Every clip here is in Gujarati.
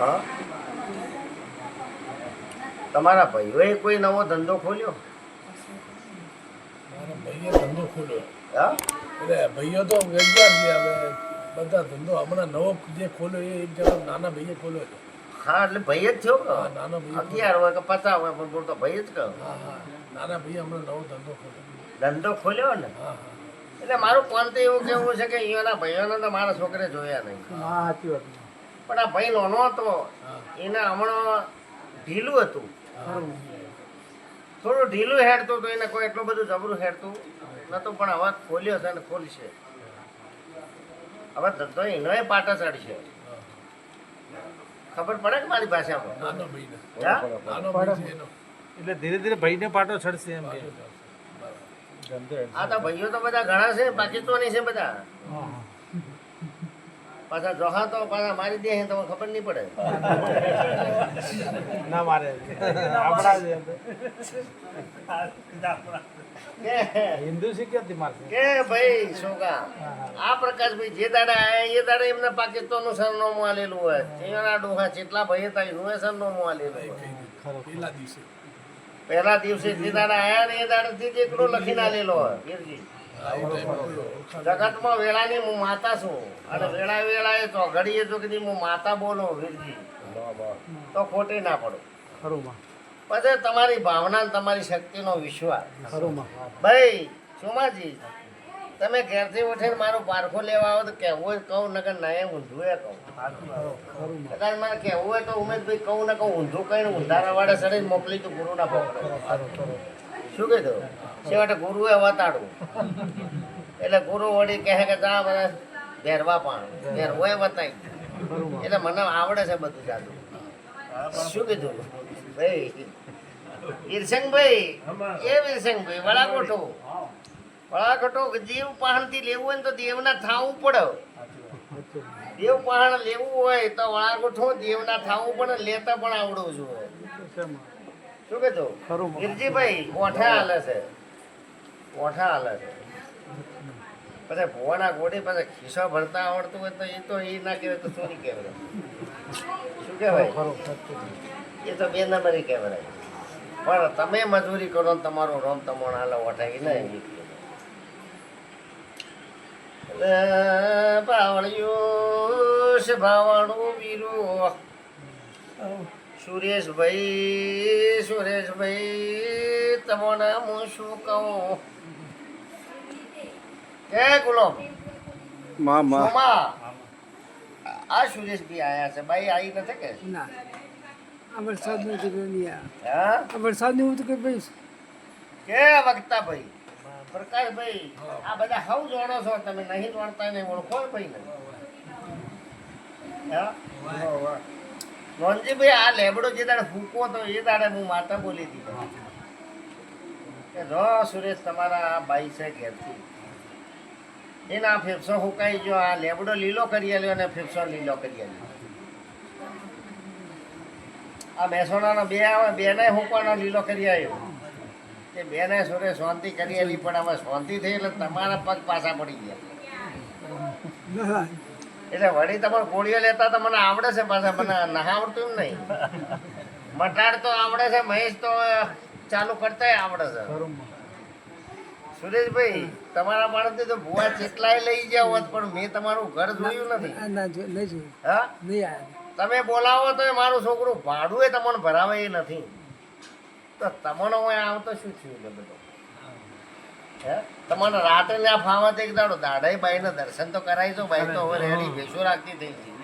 હા? તમારા ભાઈઓએ કોઈ નવો ધંધો ખોલ્યો? મારા ભાઈએ ધંધો ખોલ્યો. હા? એટલે ભાઈઓ તો હવે. બધા ધંધો હમણાં નવો જે ખોલ્યો એ એક જણા નાના ભાઈએ ખોલ્યો છે. હા એટલે ભાઈ જ થયો હા કે નાના અગિયાર હોય કે પચાસ હોય પણ તો ભાઈ જ કહો. હા હા. નાના ભાઈએ હમણાં નવો ધંધો ખોલ્યો. ધંધો ખોલ્યો ને? હા હા. એટલે મારું પણ તો એવું કેવું છે કે અહીંયાના ભાઈઓને તો મારા છોકરે જોયા નહીં. હા સાચી વાત પણ આ ભાઈ નાનો હતો. એને હમણાં ઢીલું હતું. થોડું ઢીલું હેડતું હતું એને કોઈ એટલું બધું જબરું હેડતું નતું પણ હવે ખોલ્યો છે અને ખોલશે. હવે ધંધો એનોય પાટા ચડશે ખબર પડે કે મારી ભાષામાં એનો. એટલે ધીરે ધીરે ભાઈને પાટો ચડશે એમ કે. આ તો ભાઈઓ તો બધા ઘણા છે પાકિસ્તાની છે બધા. પાછા જોહા તો પાછા મારી દે તમને ખબર નહીં પડે. ના મારે. હિન્દુ શીખ્યો મારશે કે ભાઈ શોકા આ પ્રકાશભાઈ જે દાડા આયા એ દાડે એમને પાકિસ્તાનનું સરનામું આલેલું હોય. એના ડોહા જેટલા ભાઈ હતા એનું એ સરનામું આલેલું હોય. પેલા દિવસે પહેલા દિવસે જે દાડા આયા ને એ દાડાથી જ એકલો લખીને આલેલો હોય. વીરજી. જગતમાં વેળાની હું માતા છું. અને વેળા વેળાએ તો ઘડીએ તો કીધી હું માતા બોલો વીરજી. તો ખોટી ના પડો. ખરું પછી તમારી ભાવના ને તમારી શક્તિનો વિશ્વાસ. ખરું ભાઈ, સોમાજી, તમે ઘેરથી ઉઠીને મારો પારખો લેવા આવો તો કહેવું હોય કહું, નકર ના એમ ઊંધું એ કહું. કદાચ મને કહેવું હોય તો ઉમેશભાઈ કહું ને કહું ઊંધું કહીને ઊંધારા વાળા સડીને મોકલી તું ગુરુના પકડો શું કીધું? છેવટે ગુરુએ વતાડવું એટલે ગુરુ વળી કહે કે જા બધા ભેરવા પાણ ભેરવોએ વતાઈ એટલે મને આવડે છે બધું જાદુ. શું કીધું? ભાઈ વીરસંગભાઈ એ વીરસંગભાઈ વળાકોઠો વળાકોઠો દેવ પાહણથી લેવું હોય ને તો દેવના થાવું પડે. દેવ પહાણ લેવું હોય તો વળાકોઠો દેવના થાવું પડે, લેતા પણ આવડવું જોઈએ? શું કીધું? ખરું વીરજીભાઈ કોઠા હાલે છે. કોઠા હાલે છે. પછી ભુવાના ગોડી પછી ખિસ્સો ભરતા આવડતું હોય તો એ તો એ ના કહેવાય તો ચોરી કહેવાય? શું કહેવાય? એ તો બે નંબરી કહેવાય. પણ તમે મજૂરી કરો ને તમારું રોમ તમારો હાલે ઓઠાઈ ને છે ભાવણું વીરું. સુરેશભાઈ સુરેશભાઈ તમને હું શું કહું? કે ગુલો. મામા આ સુરેશભાઈ આયા છે. ભાઈ આવી નથી કે? ના. નહીં હા? ભાઈ કે વક્તા ભાઈ પ્રકાશભાઈ આ બધા હવ જોડો છો. તમે નહીં જોડતા ને ઓળખો ભાઈ ને હા? નોનજીભાઈ, આ લેબડો જે દાડે ફૂકો તો એ દાડે હું માતા બોલી દીધો કે જો સુરેશ, તમારા આ ભાઈ છે ઘેરથી. એના ફેફસો હુકાઈ ગયો. આ લેબડો લીલો કરી આલ્યો અને ફેફસો લીલો કરી આલ્યો. આ મહેસાણાનો બે આવે, બેને હુકવાનો લીલો કરી આવ્યો તે બેને સુરેશ શાંતિ કરી આલી, પણ હવે શાંતિ થઈ એટલે તમારા પગ પાછા પડી ગયા. એટલે વળી તમારે ગોળીઓ લેતા તો મને આવડે છે પાછા મને ના આવડતું નહીં. મટાડ તો આવડે છે મહેશ તો ચાલુ કરતા આવડે છે. સુરેશભાઈ તમારા બાળકથી તો ભુવા જેટલાય લઈ ગયા હોત પણ મેં તમારું ઘર જોયું નથી. હા? તમે બોલાવો તો મારું છોકરું ભાડું એ તમને ભરાવે એ નથી. તો તમને હું આવતો શું થયું બધું? હે? રાત્રે રાતે ને આ ફાવા તે દાડો દાડાઈ બાઈને દર્શન તો કરાવી છો બાઈ તો હવે રેડી ભેસો રાખતી થઈ ગઈ.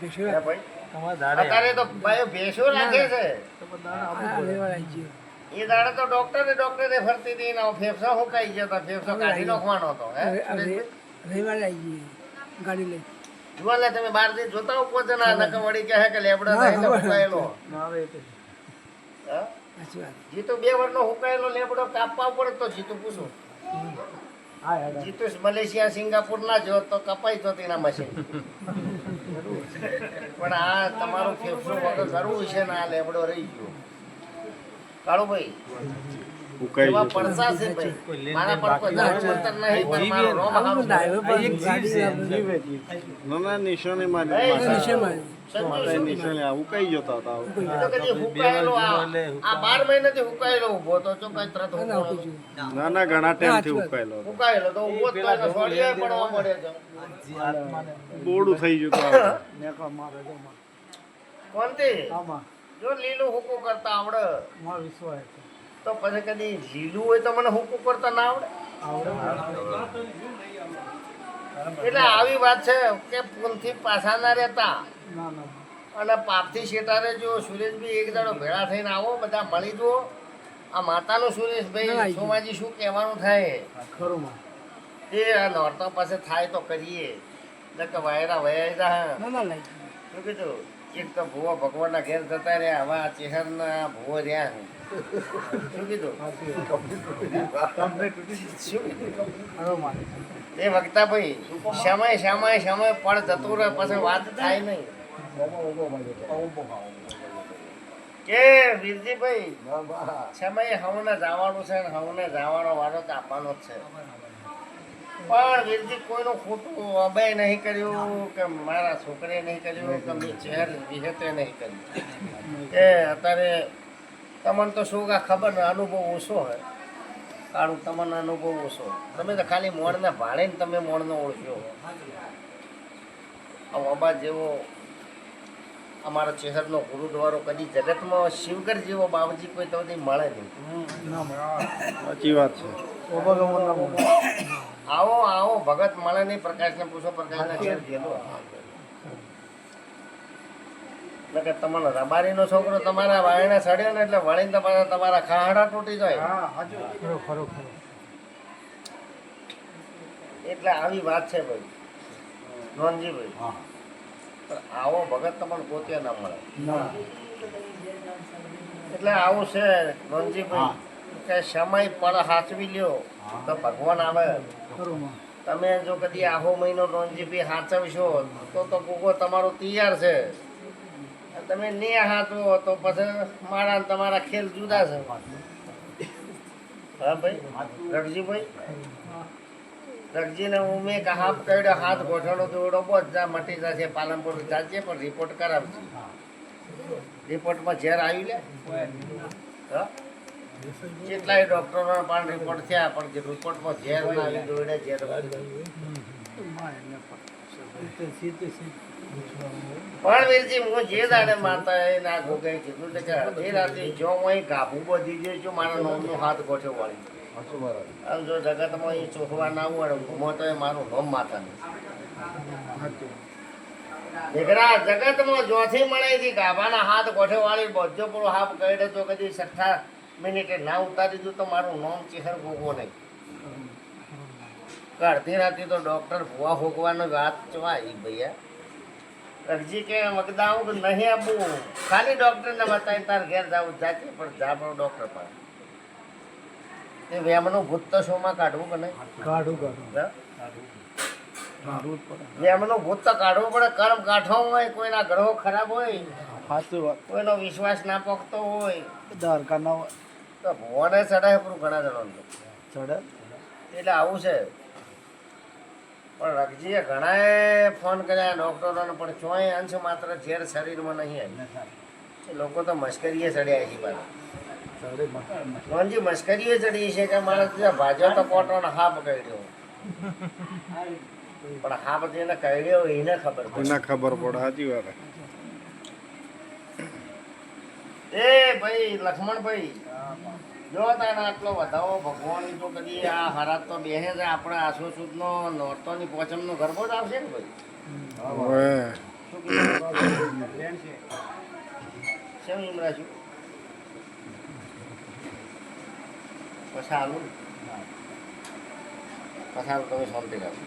ભેંસો હે ભાઈ? તમારે દાડે અત્યારે તો ભાઈ ભેસો રાખે છે. તો એ દાડે તો ડોક્ટરે ડોક્ટરે ફરતી હતી ને ફેફસા હોકાઈ ગયા હતા ફેફસો કાઢી નાખવાનો હતો હે? રવિવારે આવી ગઈ ગાડી લઈ. જુઓ તમે બારથી જોતા હોય પોતે ના નકર વળી કહે કે લેબડો ના, થાય ને ખબર. ના આવે હા? સાચી વાત. જીતુ બે વર્ષનો હુકાયેલો લેબડો કાપવા પડે તો જીતુ પૂછું. જીતુ મલેશિયા સિંગાપુર ના જો તો કપાઈ તો તેના મશીન. પણ આ તમારું ફેફસું વગર કરવું છે ને આ લેબડો રહી ગયો. કાળુભાઈ નિશાની ઉકાઈ જતા હતા બાર મહિનાથી તો કઈ તરત ના, ના, ઘણા ટાઈમથી ઉકાયેલો હતો. હુકાયેલો તો બોડું થઈ ગયું. કોણથી? આમાં. જો લીલું હુકું કરતા આવડે. માં વિશ્વાસ. તો પછી કદી લીલું હોય તો મને હુકુ કરતા ના આવડે. એટલે આવી વાત છે કે પૂનથી પાછા ના રહેતા. અને પાપથી શેટારે જો સુરેશભાઈ એક દાડો ભેળા થઈને આવો બધા મળી જુઓ. આ માતાનું સુરેશભાઈ સોમાજી શું કહેવાનું થાય? ખરું એ આ નોરતા પાસે થાય તો કરીએ. નકર વાયરા વયા કીધું? એક તો ભૂવો ભગવાનના ઘેર જતા રહ્યા હવે આ ચેહરના ભૂવો રહ્યા શું કીધું? શું કીધું? એ વખતા ભાઈ સમય સમય સમય પણ જતું રહે પછી વાત થાય નહીં. કે વીરજીભાઈ સમય હવને જવાનું છે ને હવને જવાનો વારો કાપવાનો જ છે. પણ વીરજી કોઈનું ખોટું અભય નહીં કર્યું કે મારા છોકરે નહીં કર્યું કે મેં ચહેર વિહેતે નહીં કર્યું. કે અત્યારે તમને તો શું કે ખબર ને અનુભવ ઓછો હોય. કાળું તમને અનુભવ ઓછો તમે તો ખાલી મોણને ને તમે મોણને ઓળખ્યો આ અબા જેવો અમારો ચહેરનો ગુરુદ્વારો કદી જગતમાં શિવગર જેવો બાબજી કોઈ તો મળે નહીં. સાચી વાત છે. આવો આવો ભગત મળે નહીં પ્રકાશને પૂછો પ્રકાશના ઘેર ગયેલો એટલે કે તમારો રબારીનો છોકરો તમારા વાયણે સડ્યો ને એટલે વળીને તમારા તમારા ખાહડા તૂટી જાય. એટલે આવી વાત છે ભાઈ. નોનજીભાઈ. પણ આવો ભગત તમને પોતે ના મળે. ના. એટલે આવું છે નોનજીભાઈ. કે સમય પળ હાચવી લ્યો તો ભગવાન આવે. તમે જો કદી આખો મહિનો નોનજીભાઈ હાચવશો તો તો ગોગો તમારો તૈયાર છે. તમે ને હાચવો તો પછી મારા તમારા ખેલ જુદા છે. હા ભાઈ રગજીભાઈ રગજીને હું મેં હાફ કર્યો હાથ ગોઠવણો દોડો બસ જા મટી જશે પાલનપુર જાજે પણ રિપોર્ટ કરાવશે રિપોર્ટમાં ઝેર આવી લે. હા? કેટલાય ડોક્ટરો પણ રિપોર્ટ થયા પણ જે રિપોર્ટમાં ઝેર ના આવી દોડે ઝેર પણ વીરજી હું જે દાડે મારતા એ ના ગોગાઈ કીધું કે અડધી રાતે જો હું અહીં ગાભું બધી જે જો મારા નોમનો હાથ ગોઠવ વાળી. આમ જો જગતમાં એ ચોખવા ના હોય ઘૂમો તો એ મારું નોમ માતાનું દીકરા જગતમાં જોથી મળે ગાભાના હાથ ગોઠવ વાળી બધો પૂરો હાફ કહી તો કદી છઠ્ઠા મિનિટે ના ઉતારી દઉં તો મારું નોમ ચહેર ભોગવો નહીં. અડધી રાતે તો ડૉક્ટર ભૂવા ભોગવાનો વાત ચવાય ભૈયા અરજી કે મગદા હું નહીં આપું. ખાલી ડૉક્ટરને બતાવી તાર ઘેર જાવું જાતે પણ જા પણ ડૉક્ટર પાસે. એ વેમનું ભૂત તો શોમાં કાઢવું કે નહીં? કાઢું કાઢું. હા? કાઢવું પડે. વેમનું ભૂત તો કાઢવું પડે કર્મ કાઢવો હોય કોઈના ગ્રહો ખરાબ હોય સાચું વાત. કોઈનો વિશ્વાસ ના પોખતો હોય દ્વારકા ના હોય. તો ભુવને ચડાય પૂરું ઘણા જણાનું. ચડે એટલે આવું છે. પણ રગજીએ ઘણાએ ફોન કર્યા ડૉક્ટરોને પણ ચોય અંશ માત્ર ઝેર શરીરમાં નહીં આવી. લોકો તો મશ્કરીએ ચડ્યા છે પાછા રોનજી મશ્કરીએ ચડી છે કે માણસ ત્યાં ભાજો તો કોટોને હાપ કર્યો. પણ હાપ જેને કર્યો એને ખબર એને ખબર પડે સાચી વાત એ ભાઈ લક્ષ્મણભાઈ જો તાને આટલો વધાવો ભગવાન તો કદી આ હરાત તો બેસે છે આપણે આસો સુદનો નોર્તોની પોચમનો ગરબો જ આવશે ને ભાઈ? શેમ ઇમરાશું પછાલું પછાલું તમે શાંતિ રાખો.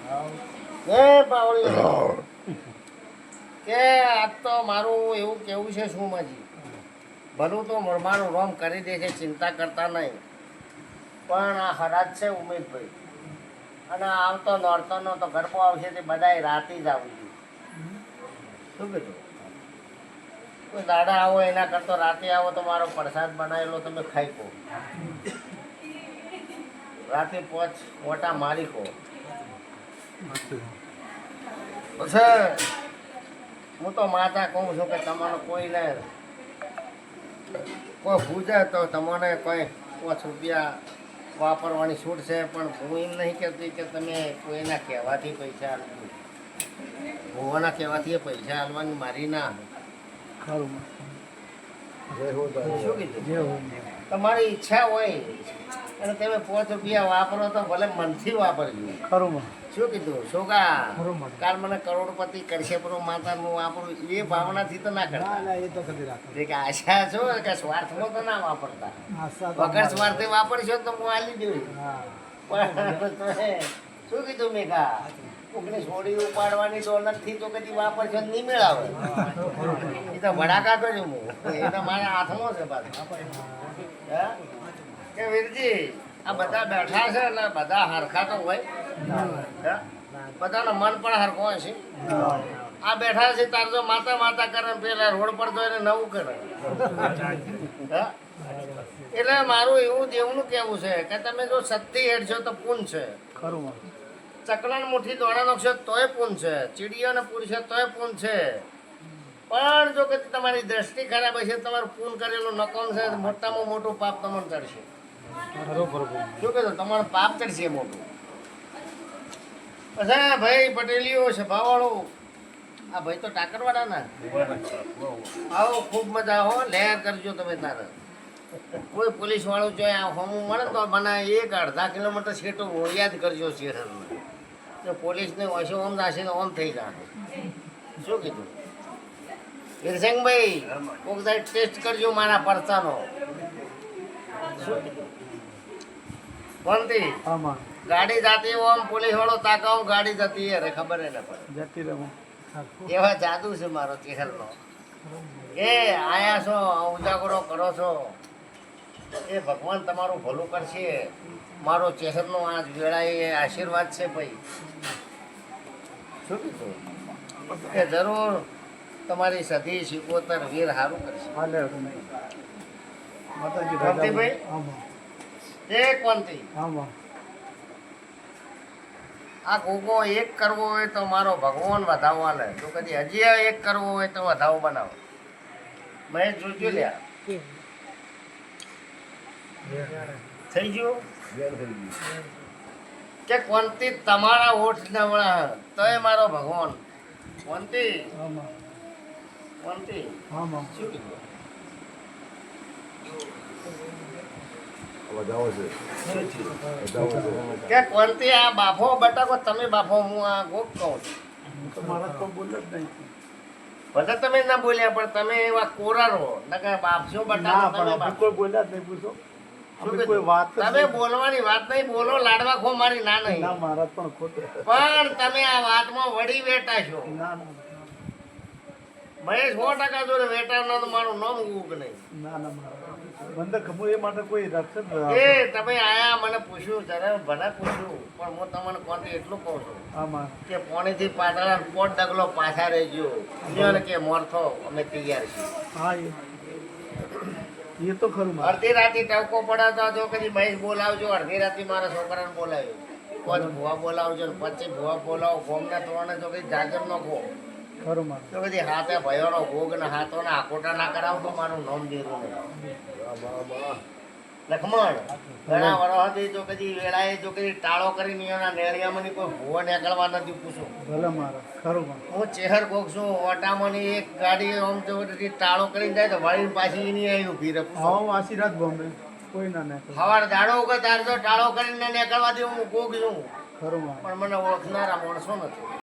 એ બાવળી કે આજ તો મારું એવું કેવું છે શું માજી? ભલું તો મારું રોમ કરી દે છે ચિંતા કરતા નહીં. પણ આ હરાજ છે ઉમેદભાઈ અને આવતો નોર્તનો તો ગરબો આવશે તે બધાય રાતે જ આવું જોઈએ શું કીધું? કોઈ દાડા આવો એના કરતો રાતે આવો તો મારો પ્રસાદ બનાવેલો તમે ખાઈ કહો રાતે પોચ મોટા મારી કહો હું તો માતા કહું છું કે તમારો કોઈ કોઈને કોઈ પૂછે તો તમને કોઈ પાંચ રૂપિયા વાપરવાની છૂટ છે પણ હું એમ નહીં કહેતી કે તમે કોઈના કહેવાથી પૈસા આપજો ભૂવાના કહેવાથી પૈસા આલવાની મારી ના ખરું. શું કીધું? તમારી ઈચ્છા હોય અને તમે પાંચ રૂપિયા વાપરો તો ભલે મનથી વાપરજો. ખરું શું કીધું? શોકા? કાલ મને કરોડપતિ કરશે પણ માતાનું વાપરું એ ભાવનાથી તો ના કરતા. એ તો કદી રાખો કે આશા છો કે સ્વાર્થમાં તો ના વાપરતા. વગર સ્વાર્થે વાપરશો તો હું આલી દઉં પણ શું કીધું મેઘા? કોકને છોડી ઉપાડવાની ડોલરથી તો કદી વાપરશો નહીં મેળાવે. એ તો ભડાકા કર્યું હું. એ તો મારા હાથમાં છે પાછું? કે વીરજી આ બધા બેઠા છે એટલે બધા હરખા તો હોય? બધાનો મન પણ હરખો હોય છે. આ બેઠા છે તાર જો માતા માતા કરે પેલા રોડ પર તો એને નવું કરે. એટલે મારું એવું દેવનું કેવું છે કે તમે જો સત્તી હેડશો તો પૂન છે. ખરું ચકલાને મુઠ્ઠી દોડા નાખશો તોય પૂન છે. ચીડીઓને છે તોય પૂન છે. પણ જો કે તમારી દ્રષ્ટિ ખરાબ હશે તમારું પૂન કરેલું નકામ છે મોટામાં મોટું પાપ તમને ચડશે. શું કહેતો તમારું પાપ ચડશે મોટું. અચ્છા ભાઈ પટેલીઓ સભાવાળો આ ભાઈ તો ટાકરવાળા ના આવો ખૂબ મજા હો લહેર કરજો તમે તારે. કોઈ પોલીસ વાળું જો આ હોમું મળે તો મને એક અડધા કિલોમીટર છેટો યાદ કરજો શહેરને. તો પોલીસને ઓછો ઓમ નાશે ને ઓમ થઈ જાય શું કીધું? વીરસંગભાઈ કોક સાઈડ ટેસ્ટ કરજો મારા પરસાનો. કોણથી આમાં. ગાડી જાતી ઓમ પોલીસ વાળો તાકાવ ગાડી જતી અરે ખબર એને પડે જતી રહું એવા જાદુ છે મારો ચહેરનો. એ આયા છો ઉજાગરો કરો છો. એ ભગવાન તમારું ભલું કરશે. મારો ચહેરનો આ વેળાએ આશીર્વાદ છે ભાઈ. શું કીધું? કે જરૂર. તમારી સધી શિકોતર વીર સારું કરશે. માતાજી કાંતિભાઈ? આમાં એ કોનથી આમાં આ ગોગો એક કરવો હોય તો મારો ભગવાન વધાવવા લે. તો કદી હજી આ એક કરવો હોય તો વધાવો બનાવો. મેં જોજો લ્યા. થઈ ગયું? કે કોનથી તમારા ઓઠ નવળા તોય મારો ભગવાન. કોનથી કે આ બાફો બટાકો તમે બાફો હું આ ગોપ કહું છું. હું તો મારા તો બોલ જ નહીં. ભલે તમે ના બોલ્યા પણ તમે એવા કોરા રહો. નકર બાપશો બટાકો પણ તમે કોઈ બોલ્યા જ નહીં પૂછો. તમે બોલવાની વાત નહીં બોલો લાડવા ખો મારી ના નહીં. પણ તમે આ વાતમાં વળી બેઠા છો. ના ના. મહેશ સો ટકા જોડે વેટાનો તો મારું નામ ઉગ નહીં? ના ના મારા મને એ માટે કોઈ રક્ષણ એ તમે આયા મને પૂછ્યું ત્યારે ભલે પૂછ્યું પણ હું તમને કોણથી એટલું કહું છું આમાં. કે પોણીથી પાટલા પોટ ડગલો પાછા રહેજો લ્યો કે મોરથો અમે તૈયાર છીએ. હા એ. તો ખરું અડધી રાતે ટવકો પડે તો જો કદી મહેશ બોલાવજો અડધી રાતે મારા છોકરાને બોલાવ્યો. કોચ ભુવા બોલાવજો પછી ભુવા બોલાવો ગોમને ત્રણે જો કઈ જાજર નો ખરું મારે તો કદી હાથે ભયોનો ભોગ ને હાથોના આકોટા ના કરાવ તો મારું નામ દેરું લખમણ ઘણા વર્ષોથી જો કદી વેળાએ જો કદી ટાળો કરી એના નેળિયામાંની કોઈ ભૂવો નીકળવા નથી પૂછું ભલે મારે ખરું હું ચેહર કોક છું ઓટામાંની એક ગાડી આમ જો ટાળો કરીને જાય તો વળીને પાછી એની અહીં ઊભી રહે હું આશીર્વાદ બોમ્બે કોઈ ના નાખે સવાર દાડો તાર જો ટાળો કરીને નીકળવા દે હું કોક છું. ખરું પણ મને ઓળખનારા માણસો નથી.